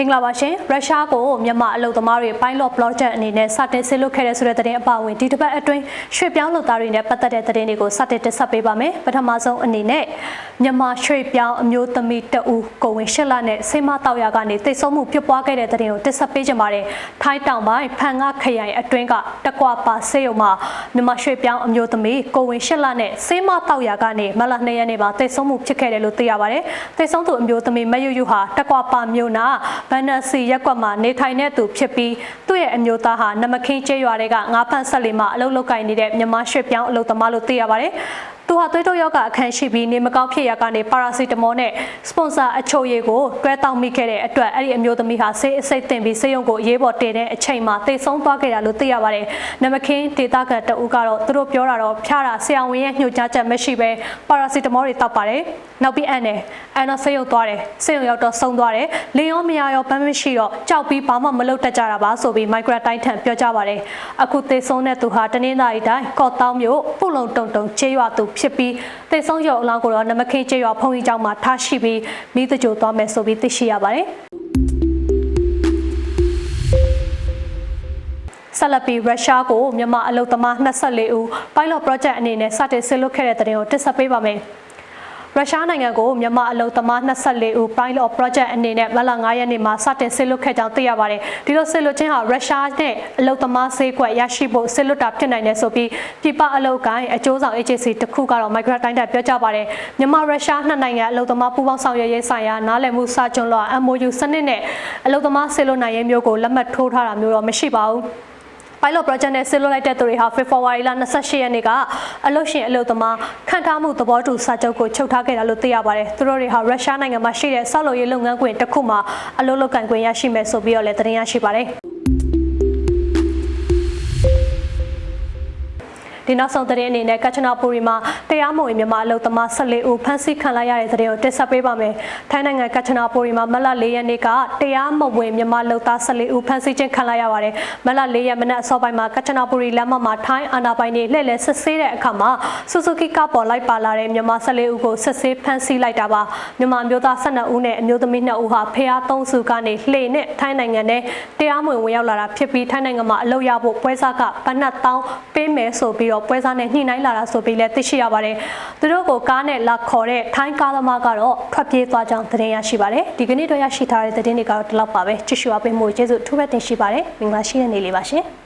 င်္ဂလာပါရှင်ရုရှားကိုမြန်မာအလုပ်သမားတွေ pilot project အနေနဲ့စတင်ဆင်းလုပ်ခဲ့တဲ့ဆိုတဲ့သတင်းအပါအဝင်ဒီတစ်ပတ်အတွင်းရွှေ့ပြောင်းလုပ်သားတွေနဲ့ပတ်သက်တဲ့သတင်းတွေကိုစတင်တင်ဆက်ပေးပါမယ်ပထမဆုံးအနေနဲ့ မြန်မာရွှေ့ပြောင်းအမျိုးသမီးတဦးကိုဝင်ရှစ်လနဲ့ဆေးမတောက်ရကနေတိတ်ဆုံးမှုဖြစ်ပွားခဲ့တဲ့သတင်းကိုတင်ဆက်ပေးကြပါမယ်ထိုင်းတောင်ပိုင်းဖန်ငါခရိုင်အတွင်းကတကွာပါဆေးရုံမှာမြန်မာရွှေ့ပြောင်းအမျိုးသမီးကိုဝင်ရှစ်လနဲ့ဆေးမတောက်ရကနေမလ2ရက်နေ့မှာတိတ်ဆုံးမှုဖြစ်ခဲ့တယ်လို့သိရပါတယ်တိတ်ဆုံးသူအမျိုးသမီးမယုယုဟာတကွာပါမြို့နာဘန်နစီရက်ကွက်မှာနေထိုင်တဲ့သူဖြစ်ပြီးသူ့ရဲ့အမျိုးသားဟာနမခင်းကျေးရွာတွေကငါးဖန့်ဆက်လီမှာအလုပ်လုပ်ကိုင်နေတဲ့မြန်မာရွှေ့ပြောင်းအလုပ်သမားလို့သိရပါတယ်။သူဟာသွေးတိုးရောဂါအခန်းရှိပြီးနေမကောင်းဖြစ်ရကနေပါရာစီတမောနဲ့စပွန်ဆာအချိုရည်ကိုတွဲတောင်းမိခဲ့တဲ့အတွက်အဲ့ဒီအမျိုးသမီးဟာဆေးအစိတ်တင်ပြီးဆေးရုံကိုရေးပေါ်တင်တဲ့အချိန်မှာတိတ်ဆုံးသွားခဲ့တာလို့သိရပါတယ်။နမခင်းဒေတာကတအူးကတော့သူတို့ပြောတာတော့ဖျားတာဆရာဝန်ရဲ့ညှို့ကြားချက်မရှိပဲပါရာစီတမောတွေတောက်ပါတယ်။နောက်ပြီးအန်တယ်အန်တော့ဆေးရုံသွားတယ်ဆေးရုံရောက်တော့ဆုံးသွားတယ်လင်းရောမရရောဘမ်းမရှိတော့ကြောက်ပြီးဘာမှမလုပ်တတ်ကြတာပါဆိုပြီးမိုက်ကရိုတိုင်းထန်ပြောကြပါတယ်အခုသေဆုံးတဲ့သူဟာတနင်္သာရီတိုင်းကော့တောင်းမြို့ပုလုံတုံတုံချေးရွာသူဖြစ်ပြီးသေဆုံးရုံအလောင်းကိုတော့နမခင်းချေးရွာဖုန်ကြီးကျောင်းမှာထားရှိပြီးမိသကြိုသွားမယ်ဆိုပြီးသိရှိရပါတယ်ဆက်လက်ပြီးရုရှားကိုမြန်မာအလုပ်သမား24ဦး pilot project အနေနဲ့စတင်ဆင်းလုပ်ခဲ့တဲ့တဲ့တင်ကိုတင်ဆက်ပေးပါမယ်။ ရုရှားနိုင်ငံကိုမြန်မာအလုပ်သမား24ဦး pilot project အနေနဲ့မလ9ရက်နေ့မှာစတင်ဆစ်လွတ်ခဲ့ကြောင်းသိရပါတယ်။ဒီလိုဆစ်လွတ်ခြင်းဟာရုရှားနဲ့အလုပ်သမားဈေးကွက်ရရှိဖို့ဆစ်လွတ်တာဖြစ်နိုင်တယ်ဆိုပြီးပြည်ပအလုပ်ကိုင်းအကျိုးဆောင် agency တစ်ခုကတော့ micro တိုင်းတက်ပြောကြားပါတယ်။မြန်မာရုရှားနှစ်နိုင်ငံအလုပ်သမားပူးပေါင်းဆောင်ရွက်ရေးဆိုင်ရာနားလည်မှုစာချုပ်လော MOU စနစ်နဲ့အလုပ်သမားဆစ်လွတ်နိုင်ရေးမျိုးကိုလက်မှတ်ထိုးထားတာမျိုးတော့မရှိပါဘူး။ pilot project နဲ့ဆင်းလို့လိုက်တဲ့သူတွေဟာ February လ28ရက်နေ့ကအလုပ်ရှင်အလုပ်သမားခံထားမှုသဘောတူစာချုပ်ကိုချုပ်ထားခဲ့တာလို့သိရပါတယ်။သူတို့တွေဟာရုရှားနိုင်ငံမှာရှိတဲ့ဆောက်လုပ်ရေးလုပ်ငန်းခွင်တစ်ခုမှာအလုပ်လုပ်ကိုင်ခွင့်ရရှိမယ်ဆိုပြီးတော့လည်းသတင်းရရှိပါတယ်။ ဒီနောက်ဆုံးသတင်းအနေနဲ့ကချနာပူရီမှာတရားမဝင်မြန်မာအလုပ်သမား14ဦးဖမ်းဆီးခံလိုက်ရတဲ့သတင်းကိုတင်ဆက်ပေးပါမယ်။ထိုင်းနိုင်ငံကချနာပူရီမှာမလ4ရက်နေ့ကတရားမဝင်မြန်မာလုပ်သား14ဦးဖမ်းဆီးခြင်းခံလိုက်ရပါတယ်။မလ4ရက်မနက်အစောပိုင်းမှာကချနာပူရီလမ်းမမှာထိုင်းအာဏာပိုင်တွေလှည့်လည်စစ်ဆေးတဲ့အခါမှာဆူဇူကီကပေါ်လိုက်ပါလာတဲ့မြန်မာ14ဦးကိုစစ်ဆေးဖမ်းဆီးလိုက်တာပါ။မြန်မာမျိုးသား12ဦးနဲ့အမျိုးသမီး2ဦးဟာဖះ3စုကနေလှေနဲ့ထိုင်းနိုင်ငံနဲ့တရားမဝင်ဝင်ရောက်လာတာဖြစ်ပြီးထိုင်းနိုင်ငံမှာအလုပ်ရဖို့ပွဲစားကဘတ်နတ်တောင်းပေးမယ်ဆိုပြီးတော့ပွဲစားနဲ့ညှိနှိုင်းလာတာဆိုပြီးလည်းသိရှိရပါတယ်။သူတို့ကိုကားနဲ့လာခေါ်တဲ့ထိုင်းကားသမားကတော့ထွက်ပြေးသွားကြောင်းသတင်းရရှိပါတယ်။ဒီကနေ့တော့ရရှိထားတဲ့သတင်းတွေကတော့ဒီလောက်ပါပဲ။ကြည့်ရှုအားပေးမှုကျေးဇူးအထူးပဲတင်ရှိပါတယ်။မင်္ဂလာရှိတဲ့နေ့လေးပါရှင်။